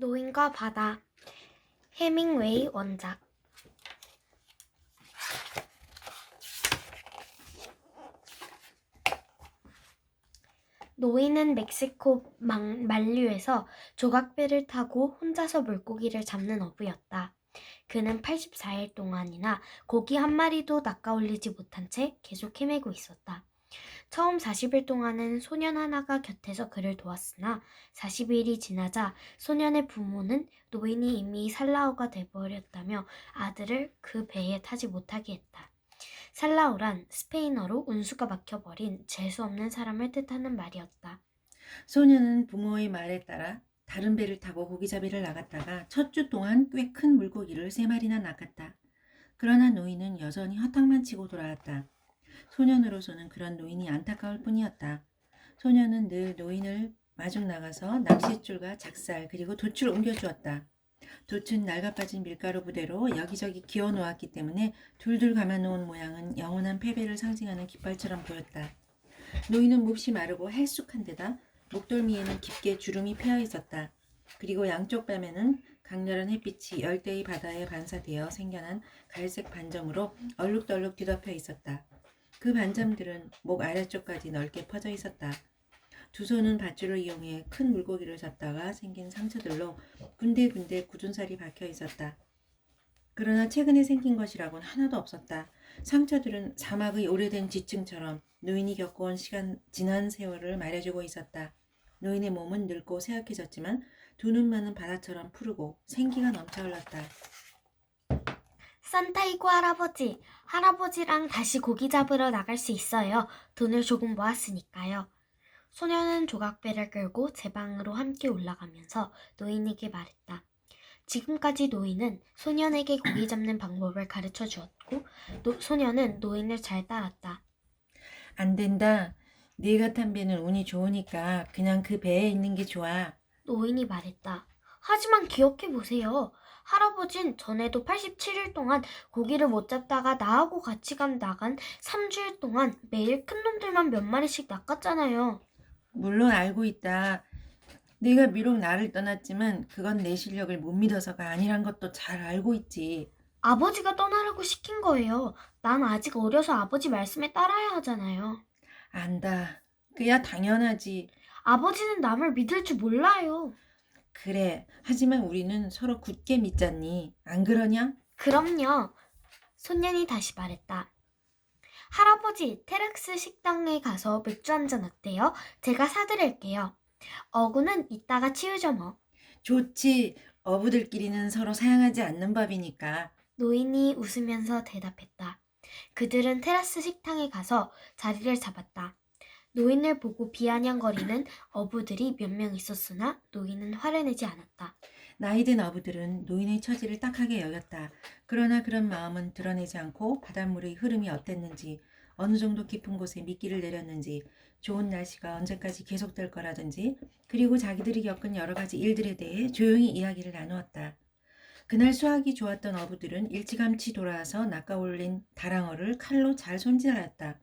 노인과 바다 해밍웨이 원작 노인은 멕시코 망- 만류에서 조각배를 타고 혼자서 물고기를 잡는 어부였다. 그는 84일 동안이나 고기 한 마리도 낚아올리지 못한 채 계속 헤매고 있었다. 처음 40일 동안은 소년 하나가 곁에서 그를 도왔으나 40일이 지나자 소년의 부모는 노인이 이미 살라오가 돼버렸다며 아들을 그 배에 타지 못하게 했다. 살라오란 스페인어로 운수가 막혀버린 재수없는 사람을 뜻하는 말이었다. 소녀는 부모의 말에 따라 다른 배를 타고 고기잡이를 나갔다가 첫 주 동안 꽤 큰 물고기를 세 마리나 낚았다. 그러나 노인은 여전히 허탕만 치고 돌아왔다. 소년으로서는 그런 노인이 안타까울 뿐이었다. 소년은 늘 노인을 마중 나가서 낚싯줄과 작살 그리고 돛을 옮겨주었다. 돛은 낡아빠진 밀가루 부대로 여기저기 기어 놓았기 때문에 둘둘 감아놓은 모양은 영원한 패배를 상징하는 깃발처럼 보였다. 노인은 몹시 마르고 헬쑥한 데다 목덜미에는 깊게 주름이 패여 있었다. 그리고 양쪽 뺨에는 강렬한 햇빛이 열대의 바다에 반사되어 생겨난 갈색 반점으로 얼룩덜룩 뒤덮여 있었다. 그 반점들은 목 아래쪽까지 넓게 퍼져 있었다. 두 손은 밧줄을 이용해 큰 물고기를 잡다가 생긴 상처들로 군데군데 굳은 살이 박혀 있었다. 그러나 최근에 생긴 것이라곤 하나도 없었다. 상처들은 사막의 오래된 지층처럼 노인이 겪어온 시간 지난 세월을 말해주고 있었다. 노인의 몸은 늙고 쇠약해졌지만 두 눈만은 바다처럼 푸르고 생기가 넘쳐 흘렀다. 산타이고 할아버지, 할아버지랑 다시 고기 잡으러 나갈 수 있어요. 돈을 조금 모았으니까요. 소녀는 조각배를 끌고 제 방으로 함께 올라가면서 노인에게 말했다. 지금까지 노인은 소년에게 고기 잡는 방법을 가르쳐 주었고, 노- 소년은 노인을 잘 따랐다. 안 된다. 네가 탄 배는 운이 좋으니까 그냥 그 배에 있는 게 좋아. 노인이 말했다. 하지만 기억해 보세요. 할아버진 전에도 87일 동안 고기를 못 잡다가 나하고 같이 간 나간 3주일 동안 매일 큰 놈들만 몇 마리씩 낚았잖아요. 물론 알고 있다. 네가 비록 나를 떠났지만 그건 내 실력을 못 믿어서가 아니란 것도 잘 알고 있지. 아버지가 떠나라고 시킨 거예요. 난 아직 어려서 아버지 말씀에 따라야 하잖아요. 안다. 그야 당연하지. 아버지는 남을 믿을 줄 몰라요. 그래. 하지만 우리는 서로 굳게 믿잖니. 안 그러냐? 그럼요. 소년이 다시 말했다. 할아버지, 테락스 식당에 가서 맥주 한 잔 어때요? 제가 사드릴게요. 어구는 이따가 치우죠 뭐. 좋지. 어부들끼리는 서로 사양하지 않는 법이니까. 노인이 웃으면서 대답했다. 그들은 테라스 식당에 가서 자리를 잡았다. 노인을 보고 비아냥거리는 어부들이 몇 명 있었으나 노인은 화를 내지 않았다. 나이든 어부들은 노인의 처지를 딱하게 여겼다. 그러나 그런 마음은 드러내지 않고 바닷물의 흐름이 어땠는지, 어느 정도 깊은 곳에 미끼를 내렸는지, 좋은 날씨가 언제까지 계속될 거라든지, 그리고 자기들이 겪은 여러 가지 일들에 대해 조용히 이야기를 나누었다. 그날 수학이 좋았던 어부들은 일찌감치 돌아와서 낚아올린 다랑어를 칼로 잘 손질하였다.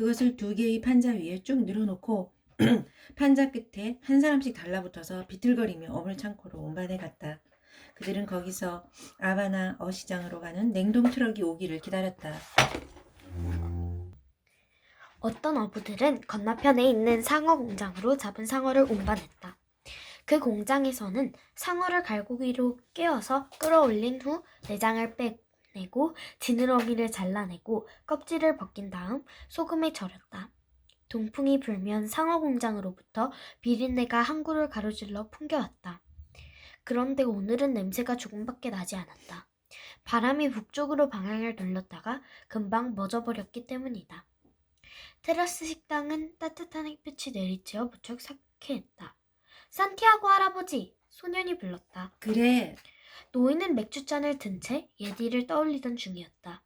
그것을 두 개의 판자 위에 쭉 늘어놓고 판자 끝에 한 사람씩 달라붙어서 비틀거리며 어물창고로 운반해 갔다. 그들은 거기서 아바나 어시장으로 가는 냉동 트럭이 오기를 기다렸다. 어떤 어부들은 건너편에 있는 상어 공장으로 잡은 상어를 운반했다. 그 공장에서는 상어를 갈고기로 깨어서 끌어올린 후 내장을 빼 내고 지느러미를 잘라내고 껍질을 벗긴 다음 소금에 절였다. 동풍이 불면 상어 공장으로부터 비린내가 항구를 가로질러 풍겨왔다. 그런데 오늘은 냄새가 조금밖에 나지 않았다. 바람이 북쪽으로 방향을 돌렸다가 금방 멎어버렸기 때문이다. 테라스 식당은 따뜻한 햇빛이 내리쬐어 무척 상쾌했다. 산티아고 할아버지! 소년이 불렀다. 그래, 노인은 맥주잔을 든 채 예디를 떠올리던 중이었다.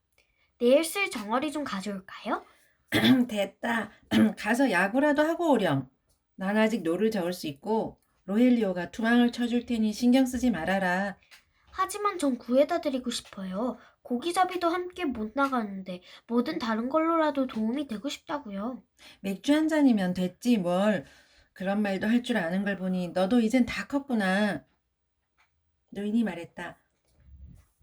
내일 쓸 정어리 좀 가져올까요? 됐다. 가서 야구라도 하고 오렴. 난 아직 노를 저을 수 있고 로헬리오가 투망을 쳐줄 테니 신경 쓰지 말아라. 하지만 전 구해다 드리고 싶어요. 고기잡이도 함께 못 나가는데 뭐든 다른 걸로라도 도움이 되고 싶다고요. 맥주 한 잔이면 됐지 뭘. 그런 말도 할 줄 아는 걸 보니 너도 이젠 다 컸구나. 노인이 말했다.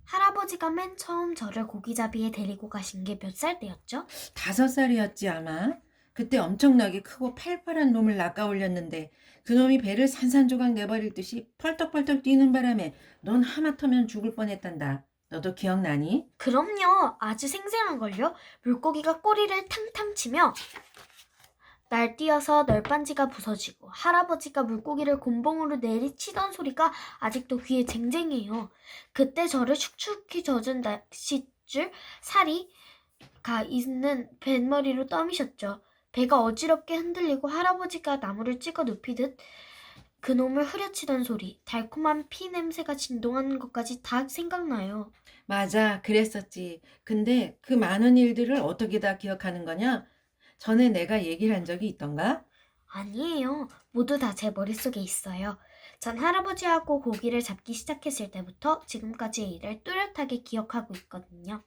할아버지가 맨 처음 저를 고기잡이에 데리고 가신 게 몇 살 때였죠? 다섯 살이었지 아마. 그때 엄청나게 크고 팔팔한 놈을 낚아 올렸는데 그놈이 배를 산산조각 내버릴 듯이 펄떡펄떡 뛰는 바람에 넌 하마터면 죽을 뻔했단다. 너도 기억나니? 그럼요. 아주 생생한걸요. 물고기가 꼬리를 탕탕 치며 날뛰어서 널빤지가 부서지고 할아버지가 물고기를 곤봉으로 내리치던 소리가 아직도 귀에 쟁쟁해요. 그때 저를 축축히 젖은 낚싯줄 살이 가 있는 뱃머리로 떠미셨죠. 배가 어지럽게 흔들리고 할아버지가 나무를 찍어 눕히듯 그놈을 후려치던 소리, 달콤한 피 냄새가 진동하는 것까지 다 생각나요. 맞아, 그랬었지. 근데 그 많은 일들을 어떻게 다 기억하는 거냐? 전에 내가 얘기를 한 적이 있던가? 아니에요. 모두 다 제 머릿속에 있어요. 전 할아버지하고 고기를 잡기 시작했을 때부터 지금까지의 일을 뚜렷하게 기억하고 있거든요.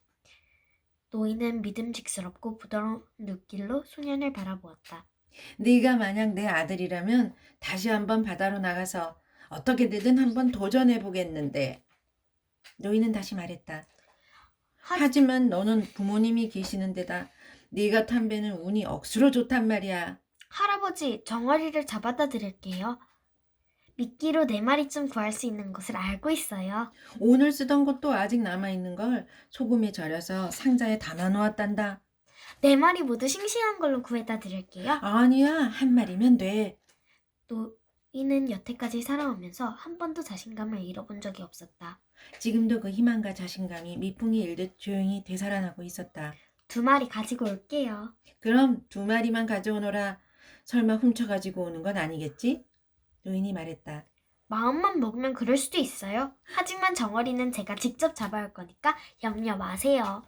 노인은 믿음직스럽고 부드러운 눈길로 소년을 바라보았다. 네가 만약 내 아들이라면 다시 한번 바다로 나가서 어떻게 되든 한번 도전해 보겠는데. 노인은 다시 말했다. 하, 하지만 너는 부모님이 계시는 데다 네가 탄 배는 운이 억수로 좋단 말이야. 할아버지, 정어리를 잡아다 드릴게요. 미끼로 네 마리쯤 구할 수 있는 곳을 알고 있어요. 오늘 쓰던 것도 아직 남아있는 걸 소금에 절여서 상자에 담아 놓았단다. 네 마리 모두 싱싱한 걸로 구해다 드릴게요. 아니야, 한 마리면 돼. 노인은 여태까지 살아오면서 한 번도 자신감을 잃어본 적이 없었다. 지금도 그 희망과 자신감이 미풍이 일듯 조용히 되살아나고 있었다. 두 마리 가지고 올게요. 그럼 두 마리만 가져오너라. 설마 훔쳐가지고 오는 건 아니겠지? 노인이 말했다. 마음만 먹으면 그럴 수도 있어요. 하지만 정어리는 제가 직접 잡아올 거니까 염려 마세요.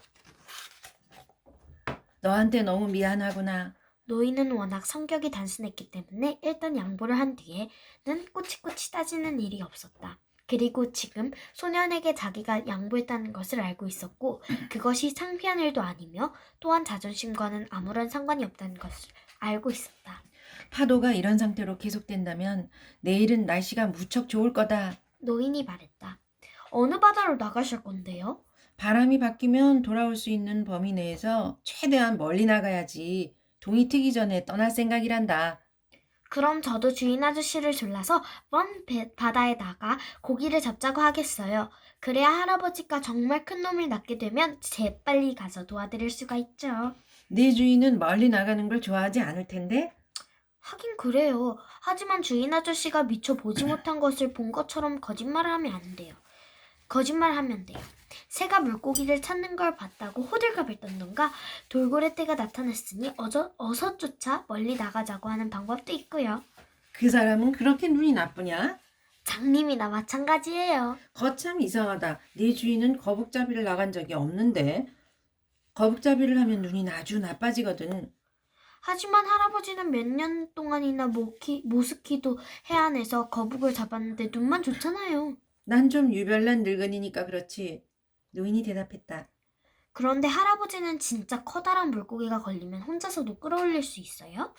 너한테 너무 미안하구나. 노인은 워낙 성격이 단순했기 때문에 일단 양보를 한 뒤에는 꼬치꼬치 따지는 일이 없었다. 그리고 지금 소년에게 자기가 양보했다는 것을 알고 있었고 그것이 창피한 일도 아니며 또한 자존심과는 아무런 상관이 없다는 것을 알고 있었다. 파도가 이런 상태로 계속된다면 내일은 날씨가 무척 좋을 거다. 노인이 말했다. 어느 바다로 나가실 건데요? 바람이 바뀌면 돌아올 수 있는 범위 내에서 최대한 멀리 나가야지. 동이 트기 전에 떠날 생각이란다. 그럼 저도 주인 아저씨를 졸라서 먼 배- 바다에 나가 고기를 잡자고 하겠어요. 그래야 할아버지가 정말 큰 놈을 낳게 되면 재빨리 가서 도와드릴 수가 있죠. 네 주인은 멀리 나가는 걸 좋아하지 않을 텐데? 하긴 그래요. 하지만 주인 아저씨가 미처 보지 못한 것을 본 것처럼 거짓말을 하면 안 돼요. 거짓말하면 돼요. 새가 물고기를 찾는 걸 봤다고 호들갑을 떤던가 돌고래 떼가 나타났으니 어저, 어서 쫓아 멀리 나가자고 하는 방법도 있고요. 그 사람은 그렇게 눈이 나쁘냐? 장님이나 마찬가지예요. 거참 이상하다. 네 주인은 거북잡이를 나간 적이 없는데. 거북잡이를 하면 눈이 아주 나빠지거든. 하지만 할아버지는 몇 년 동안이나 모키, 모스키도 해안에서 거북을 잡았는데 눈만 좋잖아요. 난 좀 유별난 늙은이니까 그렇지. 노인이 대답했다. 그런데 할아버지는 진짜 커다란 물고기가 걸리면 혼자서도 끌어올릴 수 있어요?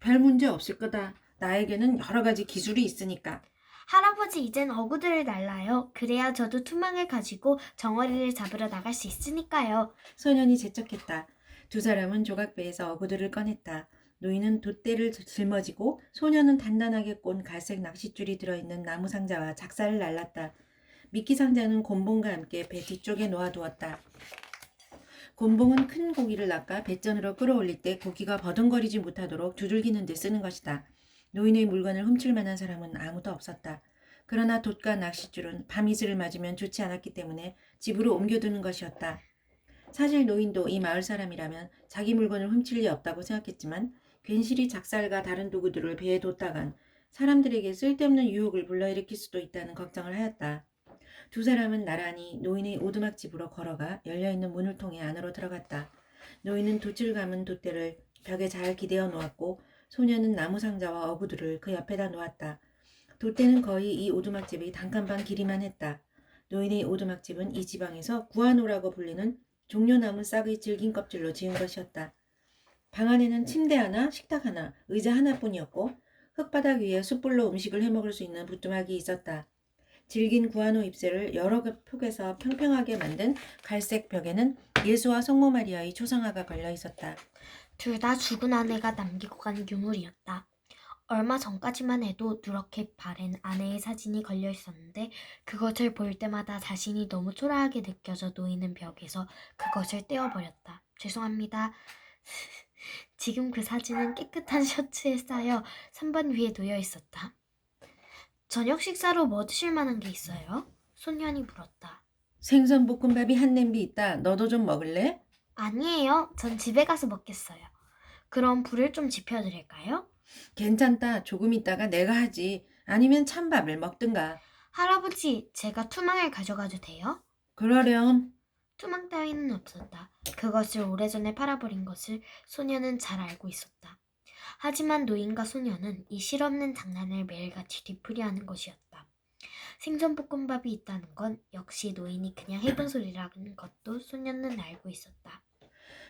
별 문제 없을 거다. 나에게는 여러 가지 기술이 있으니까. 할아버지 이젠 어구들을 날라요. 그래야 저도 투망을 가지고 정어리를 잡으러 나갈 수 있으니까요. 소년이 재촉했다. 두 사람은 조각배에서 어구들을 꺼냈다. 노인은 돛대를 짊어지고 소년은 단단하게 꼰 갈색 낚싯줄이 들어있는 나무 상자와 작사를 날랐다. 미끼 상자는 곤봉과 함께 배 뒤쪽에 놓아두었다. 곤봉은 큰 고기를 낚아 배전으로 끌어올릴 때 고기가 버둥거리지 못하도록 두들기는 데 쓰는 것이다. 노인의 물건을 훔칠 만한 사람은 아무도 없었다. 그러나 돛과 낚싯줄은 밤이슬을 맞으면 좋지 않았기 때문에 집으로 옮겨두는 것이었다. 사실 노인도 이 마을 사람이라면 자기 물건을 훔칠 리 없다고 생각했지만 괜시리 작살과 다른 도구들을 배에 뒀다간 사람들에게 쓸데없는 유혹을 불러일으킬 수도 있다는 걱정을 하였다. 두 사람은 나란히 노인의 오두막 집으로 걸어가 열려있는 문을 통해 안으로 들어갔다. 노인은 돛을 감은 돛대를 벽에 잘 기대어 놓았고 소녀는 나무 상자와 어구들을 그 옆에다 놓았다. 돛대는 거의 이 오두막집의 단칸방 길이만 했다. 노인의 오두막집은 이 지방에서 구한오라고 불리는 종려나무 싹의 질긴 껍질로 지은 것이었다. 방 안에는 침대 하나, 식탁 하나, 의자 하나뿐이었고 흙바닥 위에 숯불로 음식을 해먹을 수 있는 부뚜막이 있었다. 질긴 구아노 잎새를 여러 폭에서 평평하게 만든 갈색 벽에는 예수와 성모 마리아의 초상화가 걸려 있었다. 둘 다 죽은 아내가 남기고 간 유물이었다. 얼마 전까지만 해도 누렇게 바랜 아내의 사진이 걸려 있었는데 그것을 볼 때마다 자신이 너무 초라하게 느껴져 놓이는 벽에서 그것을 떼어버렸다. 죄송합니다. 지금 그 사진은 깨끗한 셔츠에 쌓여 3번 위에 놓여 있었다. 저녁 식사로 뭐 드실 만한 게 있어요? 소년이 물었다. 생선 볶음밥이 한 냄비 있다. 너도 좀 먹을래? 아니에요. 전 집에 가서 먹겠어요. 그럼 불을 좀 지펴드릴까요? 괜찮다. 조금 있다가 내가 하지. 아니면 찬밥을 먹든가. 할아버지, 제가 투망을 가져가도 돼요? 그러렴. 투망 따위는 없었다. 그것을 오래전에 팔아버린 것을 소녀는 잘 알고 있었다. 하지만 노인과 소녀는 이 실없는 장난을 매일같이 뒤풀이하는 것이었다. 생선 볶음밥이 있다는 건 역시 노인이 그냥 해본 소리라는 것도 소녀는 알고 있었다.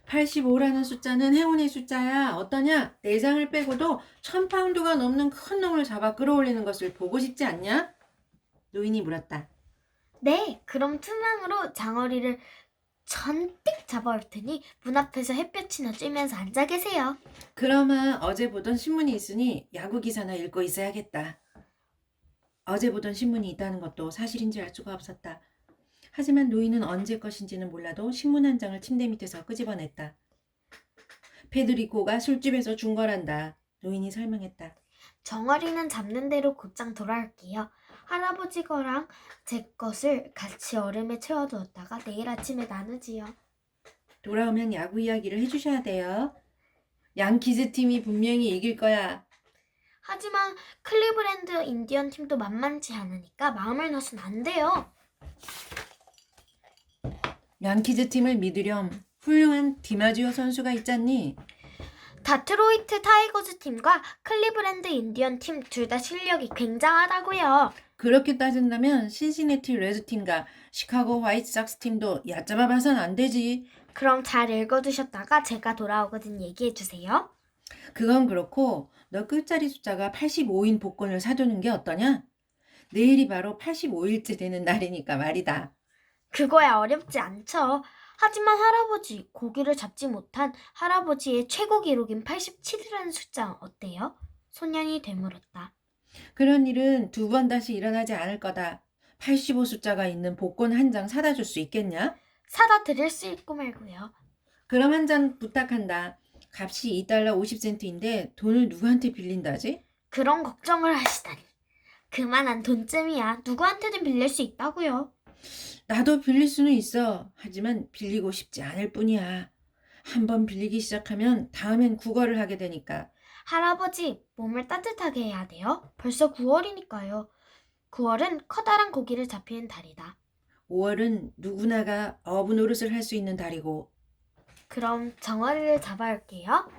85라는 숫자는 행운의 숫자야. 어떠냐? 내장을 빼고도 1000파운드가 넘는 큰 놈을 잡아 끌어올리는 것을 보고 싶지 않냐? 노인이 물었다. 네, 그럼 투망으로 장어리를 전뜩 잡아올 테니 문 앞에서 햇볕이나 쬐면서 앉아 계세요. 그러면 어제 보던 신문이 있으니 야구 기사나 읽고 있어야겠다. 어제 보던 신문이 있다는 것도 사실인지 알 수가 없었다. 하지만 노인은 언제 것인지는 몰라도 신문 한 장을 침대 밑에서 끄집어냈다. 페드리코가 술집에서 준 거란다. 노인이 설명했다. 정어리는 잡는 대로 곧장 돌아올게요. 할아버지 거랑 제 것을 같이 얼음에 채워두었다가 내일 아침에 나누지요. 돌아오면 야구 이야기를 해주셔야 돼요. 양키즈 팀이 분명히 이길 거야. 하지만 클리브랜드 인디언 팀도 만만치 않으니까 마음을 넣어선 안 돼요. 양키즈 팀을 믿으렴. 훌륭한 디마지오 선수가 있잖니. 다트로이트 타이거즈 팀과 클리브랜드 인디언 팀 둘 다 실력이 굉장하다고요. 그렇게 따진다면 신시내티 레드 팀과 시카고 화이트삭스 팀도 얕잡아 봐선 안 되지. 그럼 잘 읽어두셨다가 제가 돌아오거든 얘기해 주세요. 그건 그렇고 너 끝자리 숫자가 85인 복권을 사두는 게 어떠냐? 내일이 바로 85일째 되는 날이니까 말이다. 그거야 어렵지 않죠. 하지만 할아버지, 고기를 잡지 못한 할아버지의 최고 기록인 87이라는 숫자 어때요? 소년이 되물었다. 그런 일은 두 번 다시 일어나지 않을 거다. 85 숫자가 있는 복권 한 장 사다 줄 수 있겠냐? 사다 드릴 수 있고 말고요. 그럼 한장 부탁한다. 값이 2달러 50센트인데 돈을 누구한테 빌린다지? 그런 걱정을 하시다니. 그만한 돈쯤이야. 누구한테든 빌릴 수 있다고요. 나도 빌릴 수는 있어. 하지만 빌리고 싶지 않을 뿐이야. 한번 빌리기 시작하면 다음엔 국어를 하게 되니까. 할아버지, 몸을 따뜻하게 해야 돼요. 벌써 9월이니까요. 9월은 커다란 고기를 잡히는 달이다. 5월은 누구나가 어부 노릇을 할 수 있는 달이고 그럼 정어리를 잡아올게요.